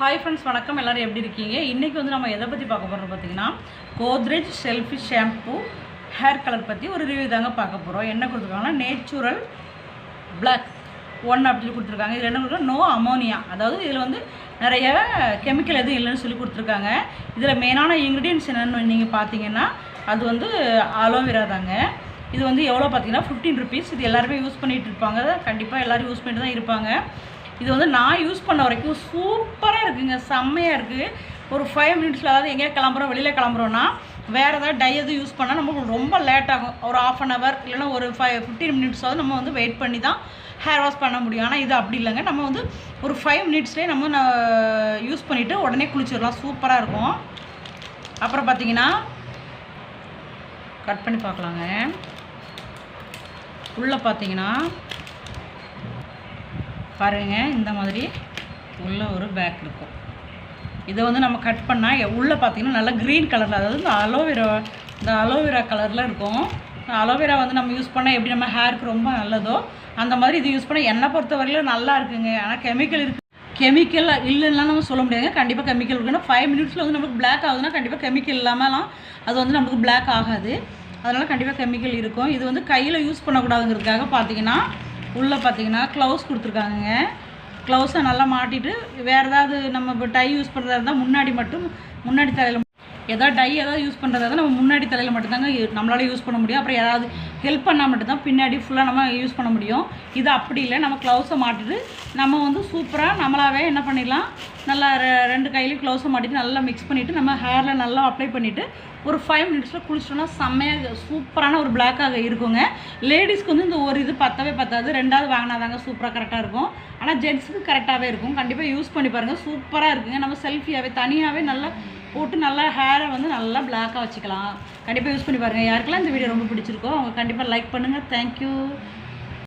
Hi friends வணக்கம். எல்லோரும் எப்படி இருக்கீங்க? இன்றைக்கி வந்து நம்ம எதை பற்றி பார்க்க போகிறோம் பார்த்தீங்கன்னா Godrej selfie shampoo hair colour பற்றி ஒரு ரிவ்யூ தாங்க பார்க்க போகிறோம் என்ன கொடுத்துருக்காங்கன்னா நேச்சுரல் பிளாக் ஒன் அப்படின்னு கொடுத்துருக்காங்க. இதில் என்ன கொடுக்குறோம் நோ அமோனியா அதாவது இதில் வந்து நிறைய கெமிக்கல் எதுவும் இல்லைன்னு சொல்லி கொடுத்துருக்காங்க. இதில் மெயினான இன்க்ரீடியன்ஸ் என்னென்னு நீங்கள் பார்த்தீங்கன்னா அது வந்து அலோவேரா தாங்க. இது வந்து எவ்வளோ பார்த்தீங்கன்னா ஃபிஃப்டீன் ருபீஸ் இது எல்லாருமே யூஸ் பண்ணிகிட்டு இருப்பாங்க. கண்டிப்பாக எல்லோரும் யூஸ் பண்ணிட்டு தான் இருப்பாங்க. இது வந்து நான் யூஸ் பண்ண வரைக்கும் சூப்பராக இருக்குங்க. செம்மையாக இருக்குது ஒரு ஃபைவ் மினிட்ஸில் அதாவது எங்கேயா கிளம்புறோம் வெளியில் கிளம்புறோன்னா வேறு ஏதாவது டை எதுவும் யூஸ் பண்ணால் நமக்கு ரொம்ப லேட் ஆகும். ஒரு ஆஃப் அன் ஹவர் இல்லைன்னா ஒரு ஃபைவ் ஃபிஃப்டீன் மினிட்ஸாவது நம்ம வந்து வெயிட் பண்ணி தான் ஹேர் வாஷ் பண்ண முடியும். ஆனால் இது அப்படி இல்லைங்க. நம்ம வந்து ஒரு ஃபைவ் மினிட்ஸ்லேயே நம்ம யூஸ் பண்ணிவிட்டு உடனே குளிச்சிடலாம். சூப்பராக இருக்கும். அப்புறம் பார்த்தீங்கன்னா கட் பண்ணி பார்க்கலாங்க. உள்ளே பார்த்தீங்கன்னா பாருங்கள் இந்த மாதிரி உள்ளே ஒரு பேக் இருக்கும். இதை வந்து நம்ம கட் பண்ணால் உள்ளே பார்த்தீங்கன்னா நல்லா க்ரீன் கலரில் அதாவது இந்த அலோவேரா இந்த அலோவேரா கலரில் இருக்கும். அலோவேரா வந்து நம்ம யூஸ் பண்ணால் எப்படி நம்ம ஹேருக்கு ரொம்ப நல்லதோ அந்த மாதிரி இது யூஸ் பண்ணால் என்னை பொறுத்த வரையிலும் நல்லா இருக்குங்க. ஆனால் கெமிக்கல் இருக்கு. கெமிக்கல் இல்லைன்னா நம்ம சொல்ல முடியாதுங்க. கண்டிப்பாக கெமிக்கல் இருக்குன்னா ஃபைவ் மினிட்ஸில் வந்து நமக்கு பிளாக் ஆகுதுன்னா கண்டிப்பாக கெமிக்கல் இல்லாமலாம் அது வந்து நமக்கு பிளாக் ஆகாது. அதனால் கண்டிப்பாக கெமிக்கல் இருக்கும். இது வந்து கையில் யூஸ் பண்ணக்கூடாதுங்கிறதுக்காக பார்த்தீங்கன்னா உள்ளே பார்த்தீங்கன்னா க்ளவுஸ் கொடுத்துருக்காங்க க்ளவுஸை நல்லா மாட்டிட்டு வேறு ஏதாவது நம்ம இப்போ டை யூஸ் பண்ணுறதா இருந்தால் முன்னாடி மட்டும் முன்னாடி தலையில் ஏதாவது டை ஏதாவது யூஸ் பண்ணுறதா நம்ம முன்னாடி தலையில் மட்டும்தாங்க யூ- நம்மளால யூஸ் பண்ண முடியும். அப்புறம் ஏதாவது ஹெல்ப் பண்ணால் மட்டும்தான் பின்னாடி ஃபுல்லாக நம்ம யூஸ் பண்ண முடியும். இது அப்படி இல்லை. நம்ம க்ளவுஸை மாட்டிட்டு நம்ம வந்து சூப்பராக நம்மளாவே என்ன பண்ணிடலாம். நல்லா ரெ- ரெண்டு கையிலையும் க்ளவுஸை மாட்டிட்டு நல்லா மிக்ஸ் பண்ணிவிட்டு நம்ம ஹேரில் நல்லா அப்ளை பண்ணிவிட்டு ஒரு ஃபைவ் மினிட்ஸில் குளிச்சிட்டோம்னா செம்மையாக சூப்பரான ஒரு பிளாக்காக இருக்குங்க. லேடிஸ்க்கு வந்து இந்த ஒரு இது பத்தவே பத்தாது. ரெண்டாவது வாங்கினாதாங்க சூப்பராக கரெக்டாக இருக்கும். ஆனால் ஜென்ஸுக்கு கரெக்டாகவே இருக்கும். கண்டிப்பாக யூஸ் பண்ணி பாருங்கள் சூப்பராக இருக்குங்க. நம்ம செல்ஃபியாகவே தனியாகவே நல்லா போட்டு நல்லா ஹேரை வந்து நல்லா பிளாக்காக வச்சுக்கலாம். கண்டிப்பாக யூஸ் பண்ணி பாருங்கள் யாருக்கெல்லாம் இந்த வீடியோ ரொம்ப பிடிச்சிருக்கோ அவங்க கண்டிப்பாக லைக் பண்ணுங்கள் தேங்க்யூ